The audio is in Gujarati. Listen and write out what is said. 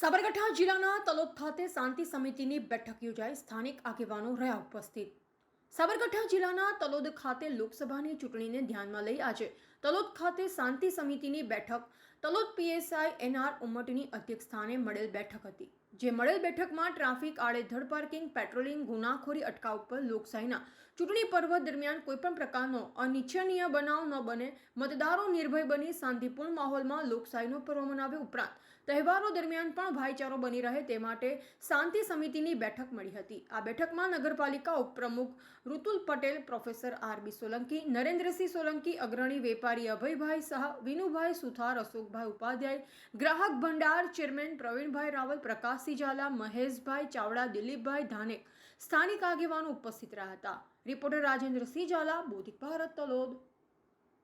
સાબરકાંઠા જિલ્લાના તલોદ ખાતે શાંતિ સમિતિની બેઠક યોજાઈ. સ્થાનિક આગેવાનો રહ્યા ઉપસ્થિત. સાબરકાંઠા જિલ્લાના તલોદ ખાતે લોકસભાની ચૂંટણીને ધ્યાનમાં લઈ આજે તલોદ ખાતે શાંતિ સમિતિની બેઠક. તલોદ પીએસઆઈ એનઆર ઉમટની અધ્યક્ષસ્થાને મળેલ બેઠક હતી, જે મળેલ બેઠકમાં ટ્રાફિક, આડેધડ પાર્કિંગ, પેટ્રોલિંગ, ગુનાખોરી, અટકાવ પર લોકશાહીના ચૂંટણી પર્વ દરમિયાન કોઈપણ પ્રકારનો અનિચ્છનીય બનાવ ન બને, મતદારો નિર્ભય બની શાંતિપૂર્ણ માહોલમાં લોકશાહીનો પર્વ મનાવે ઉપરાંત તહેવારો દરમિયાન પણ ભાઈચારો બની રહે તે માટે શાંતિ સમિતિની બેઠક મળી હતી. આ બેઠકમાં નગરપાલિકા ઉપપ્રમુખ Rutul Patel, professor R B Solanki, Narendrasinh Solanki, અગ્રણી વેપારી અભયભાઈ શાહ, વિનુભાઈ સુથાર, અશોકભાઈ ઉપાધ્યાય, ગ્રાહક ભંડાર ચેરમેન પ્રવીણભાઈ રાવલ, પ્રકાશસિંહ ઝાલા, મહેશભાઈ ચાવડા, દિલીપભાઈ ધાનેક સ્થાનિક આગેવાનો ઉપસ્થિત રહ્યા હતા. રિપોર્ટર રાજેન્દ્રસિંહ ઝાલા, બોધિક ભારત, તલોદ.